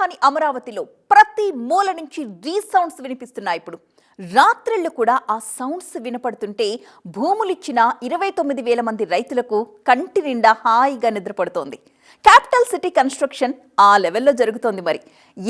రాజధాని అమరావతిలో ప్రతి మూల నుంచి రీసౌండ్స్ వినిపిస్తున్నాయి ఇప్పుడు. రాత్రిళ్ళు కూడా ఆ సౌండ్స్ వినపడుతుంటే భూములిచ్చిన ఇరవై తొమ్మిది వేల మంది రైతులకు కంటి నిండా హాయిగా నిద్రపడుతోంది. క్యాపిటల్ సిటీ కన్స్ట్రక్షన్ ఆ లెవెల్లో జరుగుతోంది మరి.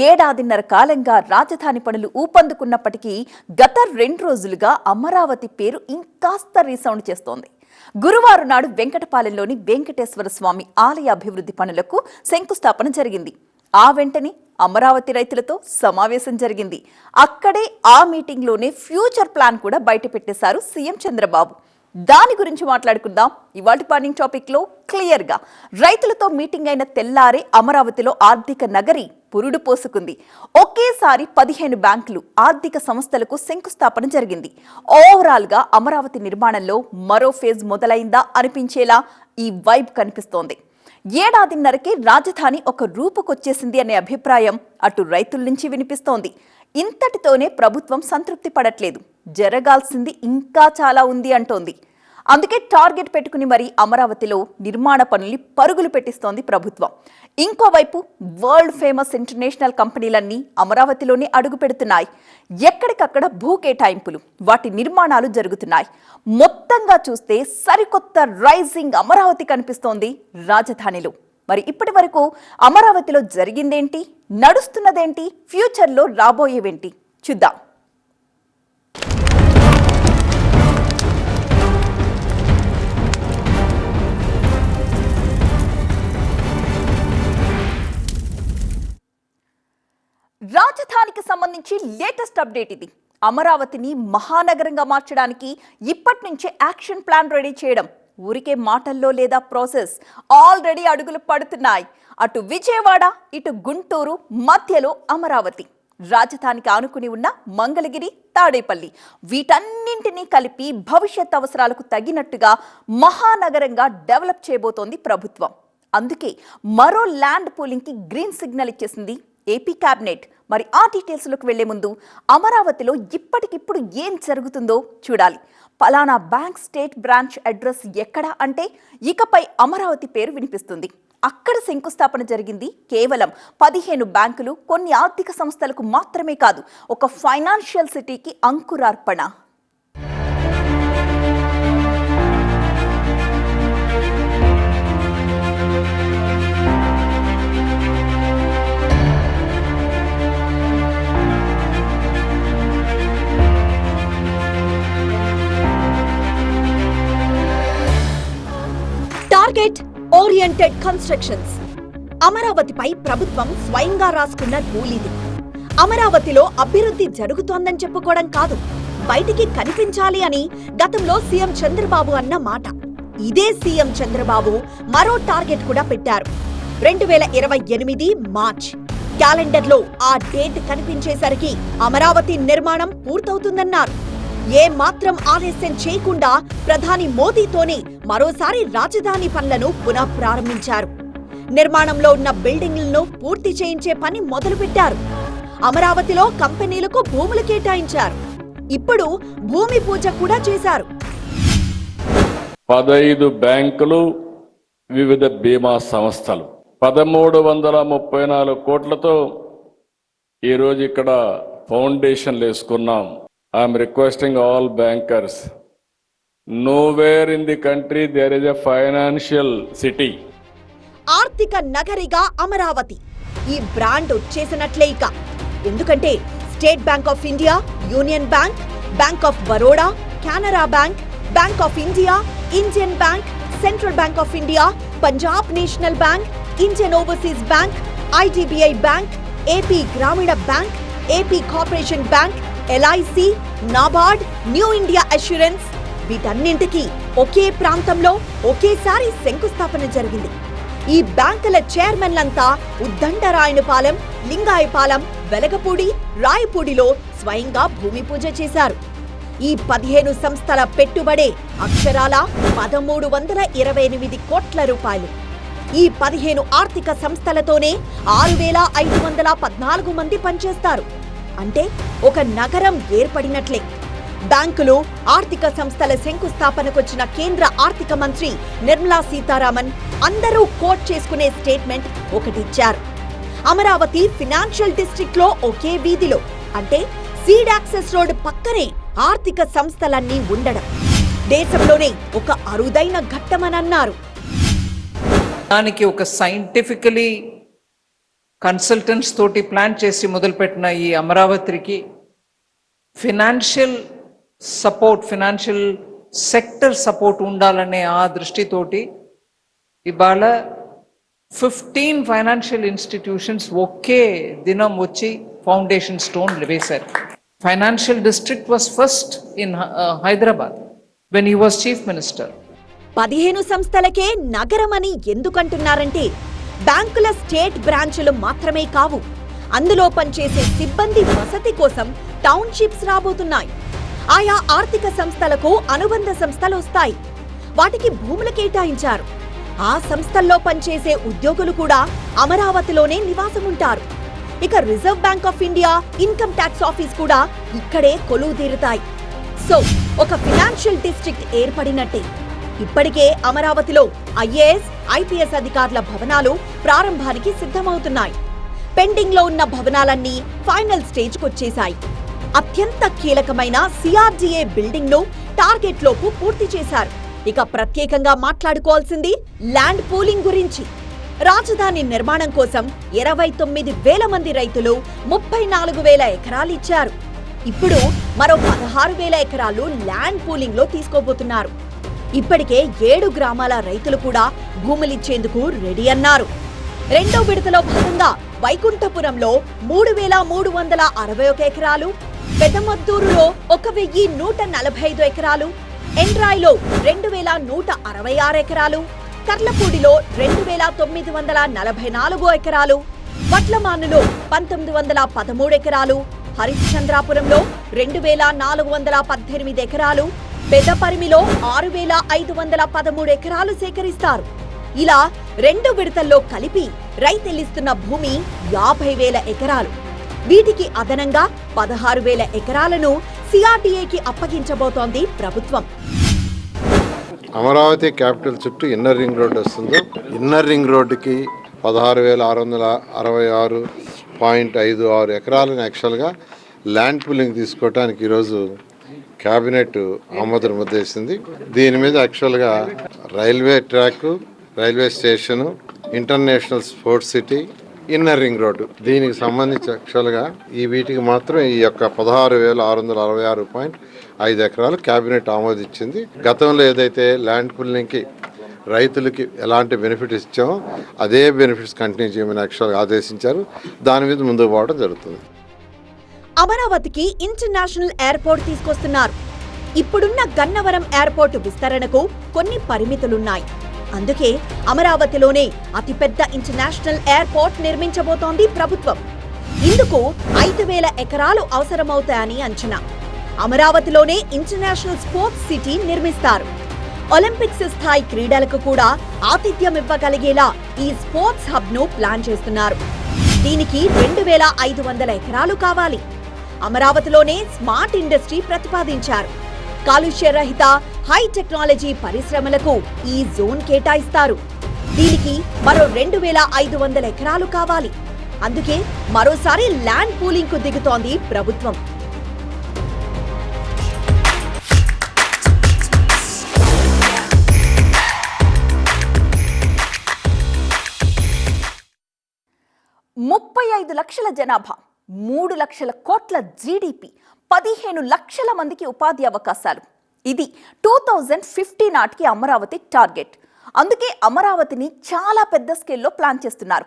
ఏడాదిన్నర కాలంగా రాజధాని పనులు ఊపందుకున్నప్పటికీ గత రెండు రోజులుగా అమరావతి పేరు ఇంకాస్త రీసౌండ్ చేస్తోంది. గురువారం నాడు వెంకటపాలెంలోని వెంకటేశ్వర స్వామి ఆలయ అభివృద్ధి పనులకు శంకుస్థాపన జరిగింది. ఆ వెంటనే అమరావతి రైతులతో సమావేశం జరిగింది. అక్కడే ఆ మీటింగ్లోనే ఫ్యూచర్ ప్లాన్ కూడా బయటపెట్టేశారు సీఎం చంద్రబాబు. దాని గురించి మాట్లాడుకుందాం. ఇవాటి పార్నింగ్ టాపిక్లో క్లియర్గా. రైతులతో మీటింగ్ అయిన తెల్లారే అమరావతిలో ఆర్థిక నగరి పురుడు పోసుకుంది. ఒకేసారి పదిహేను బ్యాంకులు ఆర్థిక సంస్థలకు శంకుస్థాపన జరిగింది. ఓవరాల్గా అమరావతి నిర్మాణంలో మరో ఫేజ్ మొదలైందా అనిపించేలా ఈ వైబ్ కనిపిస్తోంది. ఏడాదిన్నరకే రాజధాని ఒక రూపుకొచ్చేసింది అనే అభిప్రాయం అటు రైతుల నుంచి వినిపిస్తోంది. ఇంతటితోనే ప్రభుత్వం సంతృప్తి పడట్లేదు. జరగాల్సింది ఇంకా చాలా ఉంది అంటోంది. అందుకే టార్గెట్ పెట్టుకుని మరి అమరావతిలో నిర్మాణ పనుల్ని పరుగులు పెట్టిస్తోంది ప్రభుత్వం. ఇంకోవైపు వరల్డ్ ఫేమస్ ఇంటర్నేషనల్ కంపెనీలన్నీ అమరావతిలోనే అడుగు పెడుతున్నాయి. ఎక్కడికక్కడ భూ కేటాయింపులు వాటి నిర్మాణాలు జరుగుతున్నాయి. మొత్తంగా చూస్తే సరికొత్త రైజింగ్ అమరావతి కనిపిస్తోంది రాజధానిలో. మరి ఇప్పటి వరకు అమరావతిలో జరిగిందేంటి? నడుస్తున్నదేంటి? ఫ్యూచర్లో రాబోయేవేంటి? చూద్దాం. రాజధానికి సంబంధించి లేటెస్ట్ అప్డేట్ ఇది. అమరావతిని మహానగరంగా మార్చడానికి ఇప్పటి నుంచే యాక్షన్ ప్లాన్ రెడీ చేయడం ఊరికే మాటల్లో లేదా ప్రాసెస్ ఆల్రెడీ అడుగులు పడుతున్నాయి. అటు విజయవాడ ఇటు గుంటూరు మధ్యలో అమరావతి. రాజధానికి ఆనుకుని ఉన్న మంగళగిరి తాడేపల్లి. వీటన్నింటినీ కలిపి భవిష్యత్ అవసరాలకు తగినట్టుగా మహానగరంగా డెవలప్ చేయబోతోంది ప్రభుత్వం. అందుకే మరో ల్యాండ్ పూలింగ్కి గ్రీన్ సిగ్నల్ ఇచ్చేసింది ఏపీ క్యాబినెట్. మరి ఆ డీటెయిల్స్లోకి వెళ్ళే ముందు అమరావతిలో ఇప్పటికిప్పుడు ఏం జరుగుతుందో చూడాలి. పలానా బ్యాంక్ స్టేట్ బ్రాంచ్ అడ్రస్ ఎక్కడ అంటే ఇకపై అమరావతి పేరు వినిపిస్తుంది. అక్కడ శంకుస్థాపన జరిగింది కేవలం పదిహేను బ్యాంకులు కొన్ని ఆర్థిక సంస్థలకు మాత్రమే కాదు ఒక ఫైనాన్షియల్ సిటీకి అంకురార్పణ. ఓరియంటెడ్ కన్స్ట్రక్షన్స్ అమరావతిపై ప్రభుత్వం స్వయంగా రాసుకున్న రూల్ అమరావతిలో అభివృద్ధి జరుగుతోందని చెప్పుకోవడం కాదు బయటికి కనిపించాలి అని గతంలో సీఎం చంద్రబాబు అన్న మాట. ఇదే సీఎం చంద్రబాబు మరో టార్గెట్ కూడా పెట్టారు. రెండు వేల ఇరవై ఎనిమిది మార్చ్. క్యాలెండర్లో ఆ డేట్ కనిపించేసరికి అమరావతి నిర్మాణం పూర్తవుతుందన్నారు. ఏ మాత్రం ఆలస్యం చేయకుండా ప్రధాని మోదీతోనే మరోసారి రాజధాని పనులను పునః ప్రారంభించారు నిర్మాణంలో ఉన్న బిల్డింగ్లను పూర్తి చేయించే పని మొదలుపెట్టారు. అమరావతిలో కంపెనీలకు భూములు కేటాయించారు. ఇప్పుడు భూమి పూజ కూడా చేశారు. పదైదు బ్యాంకులు వివిధ బీమా సంస్థలు. పదమూడు వందల ముప్పై నాలుగు కోట్లతో ఈరోజు ఇక్కడ ఫౌండేషన్లు వేసుకున్నాం. I'm requesting all bankers. Nowhere in the country there is a financial city ఆర్థిక నగరిగా అమరావతి. ఈ బ్రాండ్ వచ్చేసినట్లే ఇక. ఎందుకంటే State Bank of India Union Bank Bank of Baroda Canara Bank Bank of India Indian Bank Central Bank of India Punjab National Bank Indian Overseas Bank IDBI Bank AP Grameena Bank AP corporation bank LIC NABARD New India Assurance వీటన్నింటికి ఒకే ప్రాంతంలో ఒకేసారి శంకుస్థాపన జరిగింది. ఈ బ్యాంకుల చైర్మన్లంతా ఉద్దండరాయనపాలెం లింగాయపాలెం వెలగపూడి రాయపూడిలో స్వయంగా భూమి పూజ చేశారు. ఈ పదిహేను సంస్థల పెట్టుబడే అక్షరాల పదమూడు వందల ఇరవై ఎనిమిది కోట్ల రూపాయలు. ఈ పదిహేను ఆర్థిక సంస్థలతోనే ఆరు వేల ఐదు వందల పద్నాలుగు మంది పనిచేస్తారు. అంటే ఒక నగరం ఏర్పడినట్లే. బ్యాంకులు ఆర్థిక సంస్థల శంకుస్థాపనకొచ్చిన కేంద్ర ఆర్థిక మంత్రి నిర్మలా సీతారామన్ అందరూ కోట్ చేసుకునే స్టేట్మెంట్ ఒకటిచ్చారు. అమరావతి ఫినాన్షియల్ డిస్ట్రిక్ట్లో ఒకే వీధిలో అంటే సీడ్ యాక్సెస్ రోడ్ పక్కనే ఆర్థిక సంస్థలన్నీ ఉండడం. దేశంలోనే ఒక అరుదైన ఘట్టమనన్నారు. దానికి ఒక సైంటిఫికలీ కన్సల్టెంట్స్ తోటి ప్లాన్ చేసి మొదలుపెట్టిన ఈ అమరావతికి financial support financial sector support ఉండాలనే ఆ దృష్టితోటి ఇవాళ ఫిఫ్టీన్ ఫైనాన్షియల్ ఇన్స్టిట్యూషన్స్ ఒకే దినం వచ్చి ఫౌండేషన్ స్టోన్ వేశారు. Financial district was first in Hyderabad when he was chief minister పదిహేను సంస్థలకే నగరమని ఎందుకంటున్నారంటే బ్యాంకుల స్టేట్ బ్రాంచులు మాత్రమే కావు. అందులో పనిచేసే సిబ్బంది వసతి కోసం టౌన్షిప్స్ రాబోతున్నాయి. ఆయా ఆర్థిక సంస్థలకు అనుబంధ సంస్థలు వస్తాయి. వాటికి భూములు కేటాయించారు. ఆ సంస్థల్లో పనిచేసే ఉద్యోగులు కూడా అమరావతిలోనే నివాసం ఉంటారు ఇక Reserve Bank of India income tax office కూడా ఇక్కడే కొలువు తీరుతాయి సో ఒక ఫినాన్షియల్ డిస్ట్రిక్ట్ ఏర్పడినట్టే. ఇప్పటికే అమరావతిలో ఐఏఎస్ ఐపీఎస్ అధికారుల భవనాలు ప్రారంభానికి సిద్ధమవుతున్నాయి. పెండింగ్లో ఉన్న భవనాలన్నీ ఫైనల్ స్టేజ్ కొచ్చేశాయి అత్యంత కీలకమైన సిఆర్డీఏ బిల్డింగ్ను టార్గెట్ లోపు పూర్తి చేశారు. ఇక ప్రత్యేకంగా మాట్లాడుకోవాల్సింది ల్యాండ్ పూలింగ్ గురించి. రాజధాని నిర్మాణం కోసం ఇరవై తొమ్మిది వేల మంది రైతులు ముప్పై నాలుగు వేల ఎకరాలు ఇచ్చారు. ఇప్పుడు మరో పదహారు వేల ఎకరాలు ల్యాండ్ పూలింగ్లో తీసుకోబోతున్నారు. ఇప్పటికే ఏడు గ్రామాల రైతులు కూడా భూములిచ్చేందుకు రెడీ అన్నారు. రెండో విడతలో భాగంగా వైకుంఠపురంలో మూడు వేల మూడు వందల అరవై ఒక ఎకరాలు పెదమద్దూరులో ఒక వెయ్యి నూట నలభై ఐదు ఎకరాలు ఎండ్రాయిలో రెండు వేల నూట అరవై ఆరు ఎకరాలు కర్లపూడిలో రెండు వేల తొమ్మిది వందల నలభై నాలుగు ఎకరాలు వడ్లమానులో పంతొమ్మిది వందల పదమూడు ఎకరాలు హరిశ్చంద్రాపురంలో రెండు వేల నాలుగు వందల పద్దెనిమిది ఎకరాలు పెదపరిమిలో ఆరు వేల ఐదు వందల పదమూడు ఎకరాలు సేకరిస్తారు. ఇలా రెండు విడతల్లో కలిపి రైతులిస్తున్న భూమి యాభై వేల ఎకరాలు. వీటికి అదనంగా పదహారు వేల ఎకరాలను సిఆర్డీఏకి అప్పగించబోతోంది ప్రభుత్వం. అమరావతి క్యాపిటల్ చుట్టూ ఇన్నర్ రింగ్ రోడ్డు వస్తుందో. ఇన్నర్ రింగ్ రోడ్డుకి పదహారు వేల ఆరు వందల అరవై ఆరు పాయింట్ ఐదు ఆరు ఎకరాలను యాక్చువల్గా ల్యాండ్ పూలింగ్ తీసుకోవడానికి ఈరోజు క్యాబినెట్ ఆమోదం ముద్దేసింది దీని మీద యాక్చువల్గా railway track railway station international sports city inner ring road. దీనికి సంబంధించి యాక్చువల్గా ఈ వీటికి మాత్రం ఈ యొక్క పదహారు వేల ఆరు వందల అరవై ఆరు పాయింట్ ఐదు ఎకరాలు క్యాబినెట్ ఆమోదించింది. గతంలో ఏదైతే ల్యాండ్ పుల్లింగ్కి రైతులకి ఎలాంటి బెనిఫిట్ ఇచ్చామో అదే బెనిఫిట్స్ కంటిన్యూ చేయమని యాక్చువల్గా ఆదేశించారు. దాని మీద ముందుకు పోవడం జరుగుతుంది. అమరావతికి ఇంటర్నేషనల్ ఎయిర్పోర్ట్ తీసుకొస్తున్నారు. ఇప్పుడున్న గన్నవరం ఎయిర్పోర్ట్ విస్తరణకు కొన్ని పరిమితులున్నాయి. అందుకే అమరావతిలోనే అతిపెద్ద ఇంటర్నేషనల్ ఎయిర్పోర్ట్ నిర్మించబోతోంది ప్రభుత్వం. ఇందుకు ఐదు వేల ఎకరాలు అవసరమవుతాయని అంచనా. అమరావతిలోనే ఇంటర్నేషనల్ స్పోర్ట్స్ సిటీ నిర్మిస్తారు. ఒలింపిక్స్ స్థాయి క్రీడలకు కూడా ఆతిథ్యం ఇవ్వగలిగేలా ఈ స్పోర్ట్స్ హబ్ను ప్లాన్ చేస్తున్నారు. దీనికి రెండు వేల ఐదు వందల ఎకరాలు కావాలి. అమరావతిలోనే స్మార్ట్ ఇండస్ట్రీ ప్రతిపాదించారు. కాలుష్య రహిత హై టెక్నాలజీ పరిశ్రమలకు ఈ జోన్ కేటాయిస్తారు. దీనికి మరో రెండు వేల ఐదు వందల ఎకరాలు కావాలి. అందుకే మరోసారి ల్యాండ్ పూలింగ్కు దిగుతోంది ప్రభుత్వం. ముప్పై ఐదు లక్షల జనాభా మూడు లక్షల కోట్ల జీడిపి పదిహేను లక్షల మందికి ఉపాధి అవకాశాలు. ఇది టూ థౌజండ్ ఫిఫ్టీ నాటికి అమరావతి టార్గెట్. అందుకే అమరావతిని చాలా పెద్ద స్కేల్లో ప్లాన్ చేస్తున్నారు.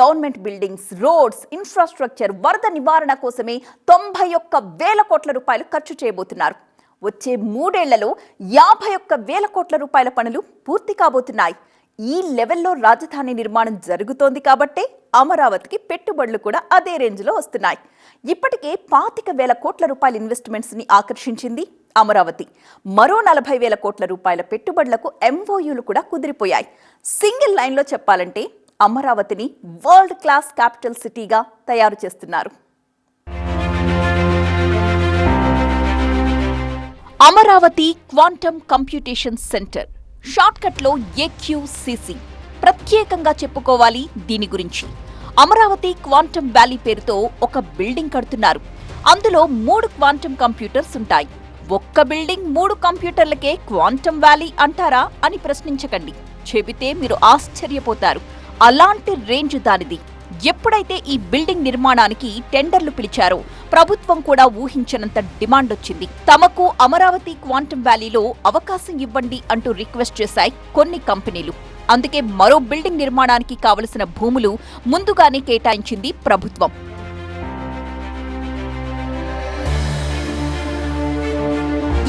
గవర్నమెంట్ బిల్డింగ్స్ రోడ్స్ ఇన్ఫ్రాస్ట్రక్చర్ వరద నివారణ కోసమే తొంభై ఒక్క వేల కోట్ల రూపాయలు ఖర్చు చేయబోతున్నారు. వచ్చే మూడేళ్ళలో యాభై ఒక్క వేల కోట్ల రూపాయల పనులు పూర్తి కాబోతున్నాయి. ఈ లెవెల్లో రాజధాని నిర్మాణం జరుగుతోంది కాబట్టే అమరావతికి పెట్టుబడులు కూడా అదే రేంజ్లో వస్తున్నాయి. ఇప్పటికే పాతిక వేల కోట్ల రూపాయల ఇన్వెస్ట్మెంట్స్ని ఆకర్షించింది అమరావతి. మరో నలభై వేల కోట్ల రూపాయల పెట్టుబడులకు ఎంఓయూలు కూడా కుదిరిపోయాయి. సింగిల్ లైన్లో చెప్పాలంటే అమరావతిని వరల్డ్ క్లాస్ క్యాపిటల్ సిటీగా తయారు చేస్తున్నారు. Amaravati quantum computation centre. షార్ట్కట్లో AQCC. ప్రత్యేకంగా చెప్పుకోవాలి దీని గురించి. అమరావతి క్వాంటమ్ వ్యాలీ పేరుతో ఒక బిల్డింగ్ కడుతున్నారు. అందులో మూడు క్వాంటమ్ కంప్యూటర్స్ ఉంటాయి. ఒక్క బిల్డింగ్ మూడు కంప్యూటర్లకే క్వాంటమ్ వ్యాలీ అంటారా అని ప్రశ్నించకండి. చెబితే మీరు ఆశ్చర్యపోతారు. అలాంటి రేంజ్ దానిది. ఎప్పుడైతే ఈ బిల్డింగ్ నిర్మాణానికి టెండర్లు పిలిచారో ప్రభుత్వం కూడా ఊహించనంత డిమాండ్ వచ్చింది తమకు అమరావతి క్వాంటమ్ వ్యాలీలో అవకాశం ఇవ్వండి అంటూ రిక్వెస్ట్ చేశాయి కొన్ని కంపెనీలు. అందుకే మరో బిల్డింగ్ నిర్మాణానికి కావలసిన భూములు ముందుగానే కేటాయించింది ప్రభుత్వం.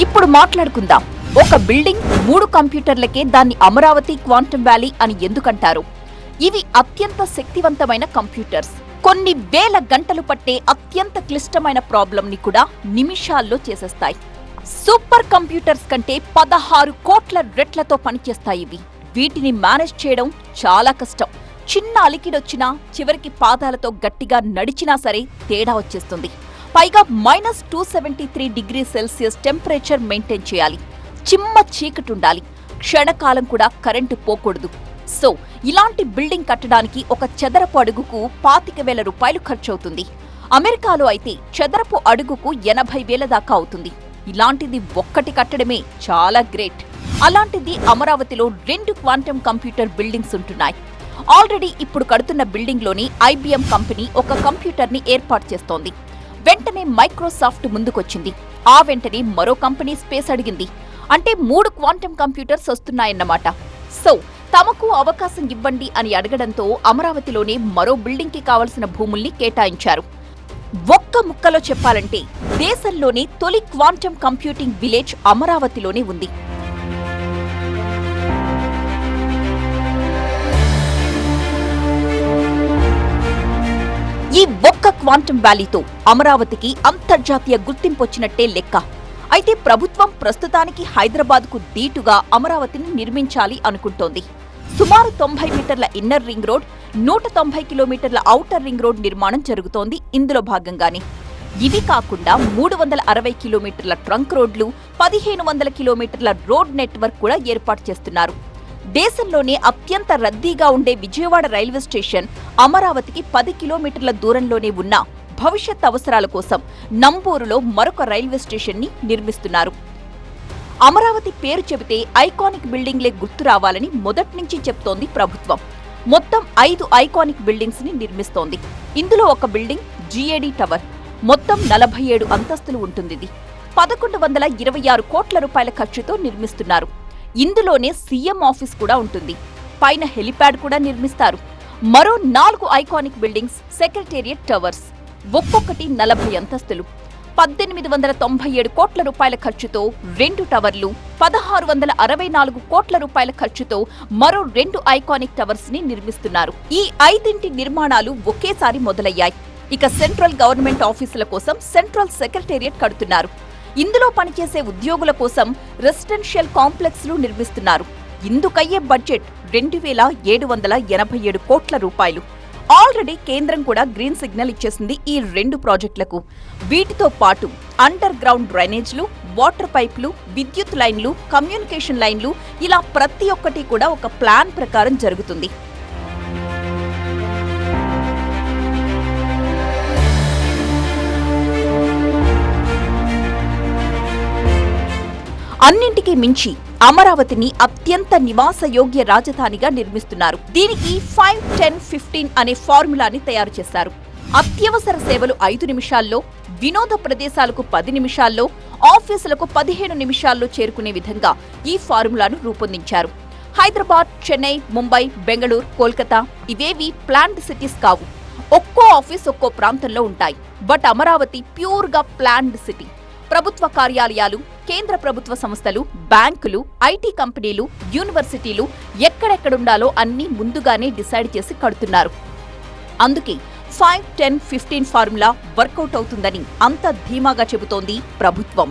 ఇప్పుడు మాట్లాడుకుందాం. ఒక బిల్డింగ్ మూడు కంప్యూటర్లకే దాన్ని అమరావతి క్వాంటమ్ వ్యాలీ అని ఎందుకంటారు? ఇవి అత్యంత శక్తివంతమైన కంప్యూటర్స్. కొన్ని వేల గంటలు పట్టే అత్యంత క్లిష్టమైన ప్రాబ్లంని కూడా నిమిషాల్లో చేసేస్తాయి. సూపర్ కంప్యూటర్స్ కంటే పదహారు కోట్ల రెట్లతో పనిచేస్తాయి ఇవి. వీటిని మేనేజ్ చేయడం చాలా కష్టం. చిన్న అలికిడొచ్చినా చివరికి పాదాలతో గట్టిగా నడిచినా సరే తేడా వచ్చేస్తుంది. పైగా minus two seventy three degree Celsius temperature maintain చేయాలి. చిమ్మ చీకటి ఉండాలి క్షణకాలం కూడా కరెంటు పోకూడదు. సో ఇలాంటి బిల్డింగ్ కట్టడానికి ఒక చదరపు అడుగుకు పాతిక వేల రూపాయలు ఖర్చవుతుంది. అమెరికాలో అయితే చదరపు అడుగుకు ఎనభై వేల దాకా అవుతుంది. ఇలాంటిది ఒక్కటి కట్టడమే చాలా గ్రేట్. అలాంటిది అమరావతిలో రెండు క్వాంటమ్ కంప్యూటర్ బిల్డింగ్స్ ఉంటున్నాయి. ఆల్రెడీ ఇప్పుడు కడుతున్న బిల్డింగ్లోని ఐబీఎం కంపెనీ ఒక కంప్యూటర్ని ఏర్పాటు చేస్తోంది. వెంటనే మైక్రోసాఫ్ట్ ముందుకొచ్చింది. ఆ వెంటనే మరో కంపెనీ స్పేస్ అడిగింది. అంటే మూడు క్వాంటమ్ కంప్యూటర్స్ వస్తున్నాయన్నమాట. సో తమకు అవకాశం ఇవ్వండి అని అడగడంతో అమరావతిలోనే మరో బిల్డింగ్కి కావలసిన భూముల్ని కేటాయించారు. ఒక్క ముక్కలో చెప్పాలంటే దేశంలోనే తొలి క్వాంటమ్ కంప్యూటింగ్ విలేజ్ అమరావతిలోనే ఉంది. ఈ ఒక్క క్వాంటమ్ వ్యాలీతో అమరావతికి అంతర్జాతీయ గుర్తింపు వచ్చినట్టే లెక్క. అయితే ప్రభుత్వం ప్రస్తుతానికి హైదరాబాద్కు దీటుగా అమరావతిని నిర్మించాలి అనుకుంటోంది. సుమారు తొంభై మీటర్ల ఇన్నర్ రింగ్ రోడ్ నూట తొంభై కిలోమీటర్ల ఔటర్ రింగ్ రోడ్ నిర్మాణం జరుగుతోంది ఇందులో భాగంగానే. ఇవి కాకుండా మూడు వందల అరవై కిలోమీటర్ల ట్రంక్ రోడ్లు పదిహేను వందల కిలోమీటర్ల రోడ్ నెట్వర్క్ కూడా ఏర్పాటు చేస్తున్నారు. దేశంలోనే అత్యంత రద్దీగా ఉండే విజయవాడ రైల్వే స్టేషన్ అమరావతికి పది కిలోమీటర్ల దూరంలోనే ఉన్న భవిష్యత్ అవసరాల కోసం నంబూరులో మరొక రైల్వే స్టేషన్ని నిర్మిస్తున్నారు. అమరావతి పేరు చెబితే ఐకానిక్ బిల్డింగ్లే గుర్తు రావాలని మొదటి నుంచి చెప్తోంది ప్రభుత్వం. మొత్తం ఐదు ఐకానిక్ బిల్డింగ్స్ని నిర్మిస్తోంది. ఇందులో ఒక బిల్డింగ్ జీఏడి టవర్. మొత్తం నలభై ఏడు అంతస్తులు ఉంటుంది ఇది. పదకొండు వందల ఇరవై ఆరు కోట్ల రూపాయల ఖర్చుతో నిర్మిస్తున్నారు. ఇందులోనే సీఎం ఆఫీస్ కూడా ఉంటుంది. పైన హెలిప్యాడ్ కూడా నిర్మిస్తారు. మరో నాలుగు ఐకానిక్ బిల్డింగ్స్ సెక్రటేరియట్ టవర్స్. ఒక్కొక్కటి నలభై అంతస్తులు. పద్దెనిమిది వందల తొంభై ఏడు కోట్ల రూపాయల ఖర్చుతో రెండు టవర్లు పదహారు వందల అరవై నాలుగు కోట్ల రూపాయల ఖర్చుతో మరో రెండు ఐకానిక్ టవర్స్ని నిర్మిస్తున్నారు. ఈ ఐదింటి నిర్మాణాలు ఒకేసారి మొదలయ్యాయి. ఇక సెంట్రల్ గవర్నమెంట్ ఆఫీసుల కోసం సెంట్రల్ సెక్రటేరియట్ కడుతున్నారు. ఇందులో పనిచేసే ఉద్యోగుల కోసం రెసిడెన్షియల్ కాంప్లెక్స్లు నిర్మిస్తున్నారు. ఇందుకయ్యే బడ్జెట్ రెండు వేల ఏడు వందల ఎనభై ఏడు కోట్ల రూపాయలు. ఆల్రెడీ కేంద్రం కూడా గ్రీన్ సిగ్నల్ ఇచ్చేసింది ఈ రెండు ప్రాజెక్టులకు. వీటితో పాటు అండర్ గ్రౌండ్ డ్రైనేజ్లు వాటర్ పైప్లు విద్యుత్ లైన్లు కమ్యూనికేషన్ లైన్లు ఇలా ప్రతి ఒక్కటి కూడా ఒక ప్లాన్ ప్రకారం జరుగుతుంది. అన్నింటికీ మించి అమరావతిని అత్యంత నివాసయోగ్య రాజధానిగా నిర్మిస్తున్నారు. దీనికి ఫైవ్ టెన్ ఫిఫ్టీన్ అనే ఫార్ములాని తయారు చేశారు. అత్యవసర సేవలు ఐదు నిమిషాల్లో వినోద ప్రదేశాలకు పది నిమిషాల్లో ఆఫీసులకు పదిహేను నిమిషాల్లో చేరుకునే విధంగా ఈ ఫార్ములాను రూపొందించారు. హైదరాబాద్ చెన్నై ముంబై బెంగళూరు కోల్కతా ఇవేవి ప్లాంట్ సిటీస్ కావు. ఒక్కో ఆఫీస్ ఒక్కో ప్రాంతంలో ఉంటాయి. బట్ అమరావతి ప్యూర్గా ప్లాన్డ్ సిటీ. ప్రభుత్వ కార్యాలయాలు కేంద్ర ప్రభుత్వ సంస్థలు బ్యాంకులు ఐటీ కంపెనీలు యూనివర్సిటీలు ఎక్కడెక్కడుండాలో అన్నీ ముందుగానే డిసైడ్ చేసి కడుతున్నారు. అందుకే five ten fifteen formula work out అవుతుందని అంత ధీమాగా చెబుతోంది ప్రభుత్వం.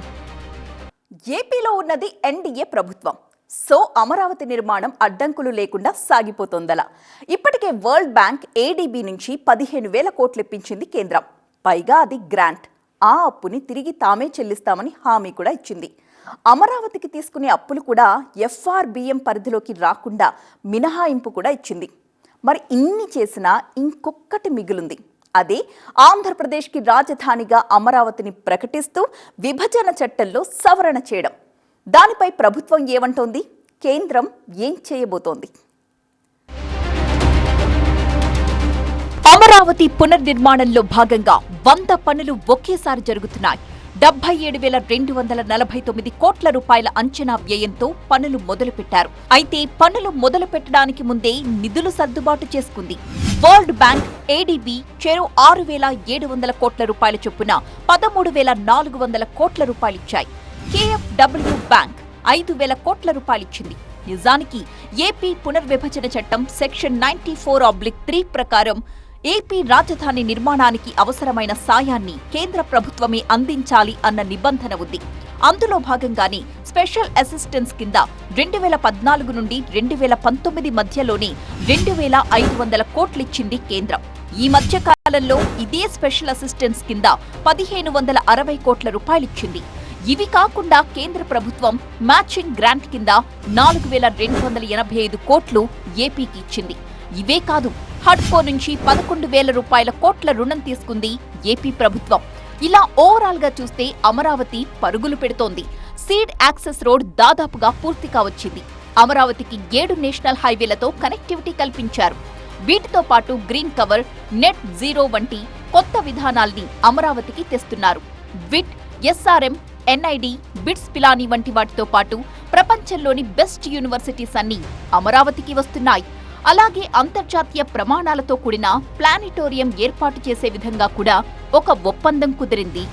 ఏపీలో ఉన్నది ఎన్డీఏ ప్రభుత్వం. సో అమరావతి నిర్మాణం అడ్డంకులు లేకుండా సాగిపోతోందలా. ఇప్పటికే వరల్డ్ బ్యాంక్ ఏడీబీ నుంచి పదిహేను వేల కోట్లు ఇప్పించింది కేంద్రం. పైగా అది గ్రాంట్. ఆ అప్పుని తిరిగి తామే చెల్లిస్తామని హామీ కూడా ఇచ్చింది. అమరావతికి తీసుకునే అప్పులు కూడా ఎఫ్ఆర్బిఎం పరిధిలోకి రాకుండా మినహాయింపు కూడా ఇచ్చింది. మరి ఇన్ని చేసినా ఇంకొక్కటి మిగిలింది. అదే ఆంధ్రప్రదేశ్కి రాజధానిగా అమరావతిని ప్రకటిస్తూ విభజన చట్టంలో సవరణ చేయడం. దానిపై ప్రభుత్వం ఏమంటోంది? కేంద్రం ఏం చేయబోతోంది? అమరావతి పునర్నిర్మాణంలో భాగంగా వంద పనులు ఒకేసారి జరుగుతున్నాయి. డెబ్బై ఏడు వేల రెండు వందల నలభై తొమ్మిది కోట్ల రూపాయల అంచనా వ్యయంతో పనులు మొదలుపెట్టారు. అయితే పనులు మొదలు పెట్టడానికి ముందే నిధులు సర్దుబాటు చేసుకుంది. వరల్డ్ బ్యాంక్ ఏడీబీ చెరు ఆరు వేల ఏడు వందల కోట్ల రూపాయల చొప్పున పదమూడు వేల నాలుగు వందల కోట్ల రూపాయలిచ్చాయి కేఎఫ్డబ్ల్యూ బ్యాంక్ ఐదు వేల కోట్ల రూపాయలిచ్చింది నిజానికి ఏపీ పునర్విభజన చట్టం section ninety four oblique three ప్రకారం ఏపీ రాజధాని నిర్మాణానికి అవసరమైన సాయాన్ని కేంద్ర ప్రభుత్వమే అందించాలి అన్న నిబంధన ఉంది. అందులో భాగంగానే స్పెషల్ అసిస్టెన్స్ కింద రెండు వేల పద్నాలుగు నుండి రెండు వేల పంతొమ్మిది మధ్యలోనే రెండు వేల ఐదు వందల కోట్లిచ్చింది కేంద్రం. ఈ మధ్య కాలంలో ఇదే స్పెషల్ అసిస్టెన్స్ కింద పదిహేను వందల అరవై కోట్ల రూపాయలిచ్చింది. ఇవి కాకుండా కేంద్ర ప్రభుత్వం మ్యాచింగ్ గ్రాంట్ కింద నాలుగు వేల రెండు వందల ఎనభై ఐదు కోట్లు ఏపీకి ఇచ్చింది. ఇవే కాదు హడ్కో నుంచి పదకొండు వేల రూపాయల కోట్ల రుణం తీసుకుంది ఏపీ ప్రభుత్వం. ఇలా ఓవరాల్గా చూస్తే అమరావతి పరుగులు పెడుతోంది. సీడ్ యాక్సెస్ రోడ్ దాదాపుగా పూర్తి కావచ్చింది అమరావతికి ఏడు నేషనల్ హైవేలతో కనెక్టివిటీ కల్పించారు. వీటితో పాటు గ్రీన్ కవర్ నెట్ జీరో వంటి కొత్త విధానాల్ని అమరావతికి తెస్తున్నారు. VIT SRM NID BITS Pilani వంటి వాటితో పాటు ప్రపంచంలోని బెస్ట్ యూనివర్సిటీస్ అన్ని అమరావతికి వస్తున్నాయి. అలాగే అంతర్జాతీయ ప్రమాణాలతో కూడిన ప్లానిటోరియం ఏర్పాటు చేసే విధంగా కూడా ఒక ఒప్పందం కుదిరింది.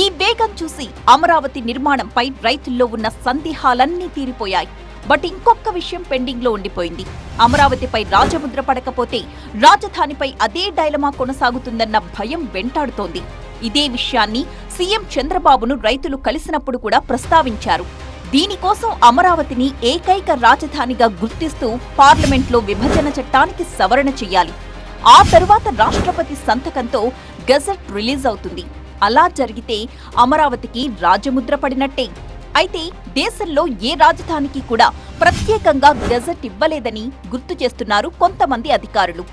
ఈ వేగం చూసి అమరావతి నిర్మాణంపై రైతుల్లో ఉన్న సందేహాలన్నీ తీరిపోయాయి. బట్ ఇంకొక విషయం పెండింగ్లో ఉండిపోయింది. అమరావతిపై రాజముద్ర పడకపోతే రాజధానిపై అదే డైలమా కొనసాగుతుందన్న భయం వెంటాడుతోంది. ఇదే విషయాన్ని సీఎం చంద్రబాబును రైతులు కలిసినప్పుడు కూడా ప్రస్తావించారు. దీనికోసం అమరావతిని ఏకైక రాజధానిగా గుర్తిస్తూ పార్లమెంట్లో విభజన చట్టానికి సవరణ చేయాలి. ఆ తరువాత రాష్ట్రపతి సంతకంతో గజెట్ రిలీజ్ అవుతుంది. అలా జరిగితే అమరావతికి రాజముద్ర పడినట్టే. అయితే దేశంలో ఏ రాజధానికి కూడా ప్రత్యేకంగా గజెట్ ఇవ్వలేదని గుర్తు చేస్తున్నారు కొంతమంది అధికారులు.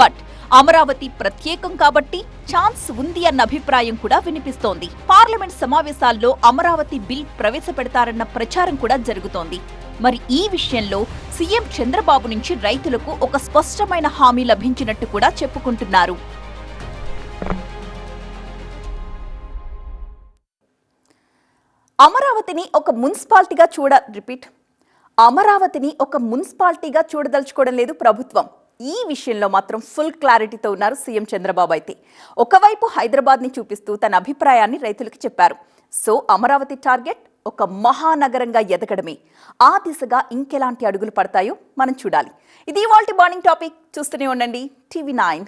బట్ అమరావతి ప్రత్యేకం కాబట్టి ఛాన్స్ ఉంది అన్న అభిప్రాయం కూడా వినిపిస్తోంది. పార్లమెంట్ సమావేశాల్లో అమరావతి బిల్ ప్రవేశపెడతారన్న ప్రచారం కూడా జరుగుతోంది. మరి ఈ విషయంలో సీఎం చంద్రబాబు నుంచి రైతులకు ఒక స్పష్టమైన హామీ లభించినట్టు కూడా చెప్పుకుంటున్నారు. అమరావతిని ఒక మున్సిపాలిటీగా చూడ రిపీట్. అమరావతిని ఒక మున్సిపాలిటీగా చూడదలుచుకోవడం లేదు ప్రభుత్వం. ఈ విషయంలో మాత్రం ఫుల్ క్లారిటీతో ఉన్నారు సీఎం చంద్రబాబు అయితే. ఒకవైపు హైదరాబాద్ని చూపిస్తూ తన అభిప్రాయాన్ని రైతులకు చెప్పారు. సో అమరావతి టార్గెట్ ఒక మహానగరంగా ఎదగడమే. ఆ దిశగా ఇంకెలాంటి అడుగులు పడతాయో మనం చూడాలి. ఇది వాల్టి మార్నింగ్ టాపిక్. చూస్తూనే ఉండండి. TV nine.